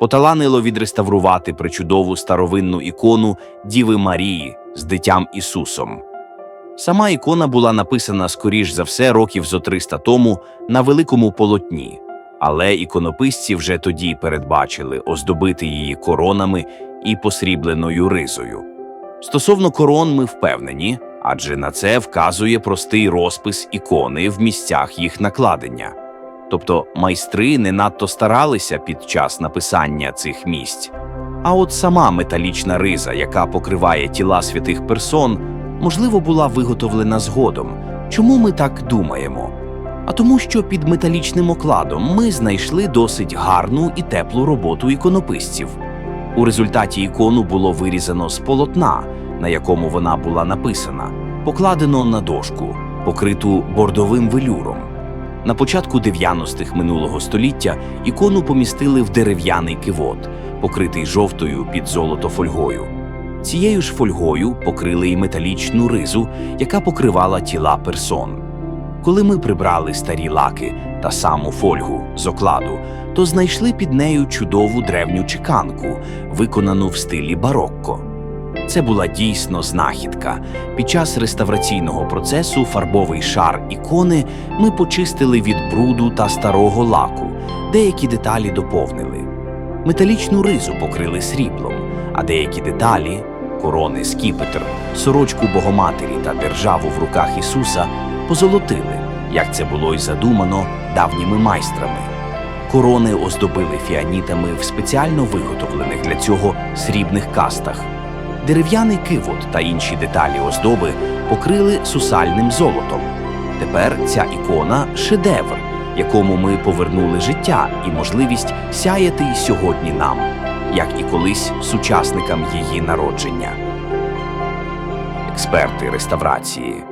поталанило відреставрувати причудову старовинну ікону Діви Марії з дитям Ісусом. Сама ікона була написана скоріш за все років зо 300 тому на великому полотні, але іконописці вже тоді передбачили оздобити її коронами і посрібленою ризою. Стосовно корон ми впевнені, адже на це вказує простий розпис ікони в місцях їх накладення. Тобто майстри не надто старалися під час написання цих місць. А от сама металічна риза, яка покриває тіла святих персон, можливо, була виготовлена згодом. Чому ми так думаємо? А тому, що під металічним окладом ми знайшли досить гарну і теплу роботу іконописців. У результаті ікону було вирізано з полотна, на якому вона була написана, покладено на дошку, покриту бордовим велюром. На початку 90-х минулого століття ікону помістили в дерев'яний кивот, покритий жовтою під золотофольгою. Цією ж фольгою покрили й металічну ризу, яка покривала тіла персон. Коли ми прибрали старі лаки та саму фольгу з окладу, то знайшли під нею чудову древню чеканку, виконану в стилі барокко. Це була дійсно знахідка. Під час реставраційного процесу фарбовий шар ікони ми почистили від бруду та старого лаку, деякі деталі доповнили. Металічну ризу покрили сріблом, а деякі деталі корони, скіпетр, сорочку Богоматері та державу в руках Ісуса позолотили, як це було й задумано давніми майстрами. Корони оздобили фіанітами в спеціально виготовлених для цього срібних кастах. Дерев'яний кивот та інші деталі оздоби покрили сусальним золотом. Тепер ця ікона шедевр, якому ми повернули життя і можливість сяяти й сьогодні нам, як і колись сучасникам її народження. Експерти реставрації